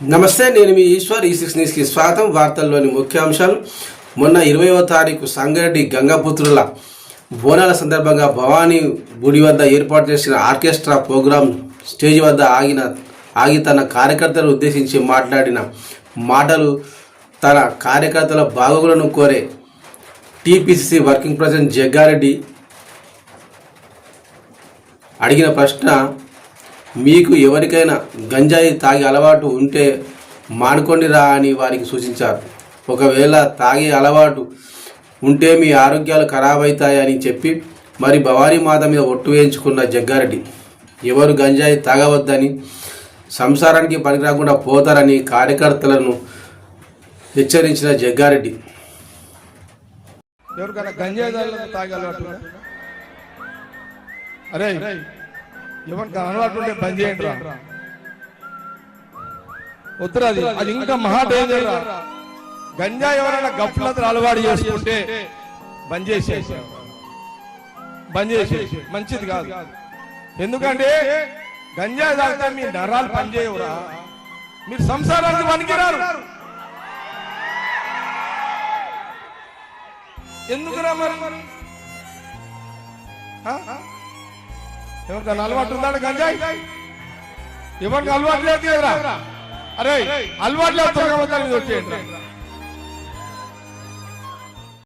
నమస్తే నేను మీ ఈశ్వర్ ఈ సిక్స్ న్యూస్కి స్వాగతం. వార్తల్లోని ముఖ్యాంశాలు. మొన్న ఇరవైవ తారీఖు సంగారెడ్డి గంగాపుత్రుల బోనాల సందర్భంగా భవానీ గుడి వద్ద ఏర్పాటు చేసిన ఆర్కెస్ట్రా ప్రోగ్రాం స్టేజ్ వద్ద ఆగిన ఆగి తన కార్యకర్తలను ఉద్దేశించి మాట్లాడిన మాటలు తన కార్యకర్తల బాగోగులను కోరే టీపీసీసీ వర్కింగ్ ప్రెసిడెంట్ జగ్గారెడ్డి అడిగిన ప్రశ్న మీకు ఎవరికైనా గంజాయి తాగే అలవాటు ఉంటే మానుకోండిరా అని వారికి సూచించారు. ఒకవేళ తాగే అలవాటు ఉంటే మీ ఆరోగ్యాలు ఖరాబ్ అవుతాయని చెప్పి మరి భవానీ మాత మీద ఒట్టు వేయించుకున్న జగ్గారెడ్డి ఎవరు గంజాయి తాగవద్దని సంసారానికి పనికిరాకుండా పోతారని కార్యకర్తలను హెచ్చరించిన జగ్గారెడ్డి. ఎవరికైనా గంజాయి తాగే అలవాటు అరే ఎవరికి అలవాటు ఉంటే బంద్ చేయండి రా వద్దురా అది అది ఇంకా మహా డేంజర్ గంజా ఎవరైనా గఫ్లతలు అలవాటు చేసుకుంటే బంద్ చేసేసి బంద్ చేసేసి మంచిది కాదు. ఎందుకంటే గంజా తాగితే మీ నరాలు పనిచేయవురా మీరు సంసారానికి పనికిరారు. ఎందుకురా మరి? ఆ? అలవాటు ఉందా గంజాయి ఎవరికి అలవాటు లేదు కదరా అరే అలవాటు లేదు దుర్గమ్మ వచ్చేయండి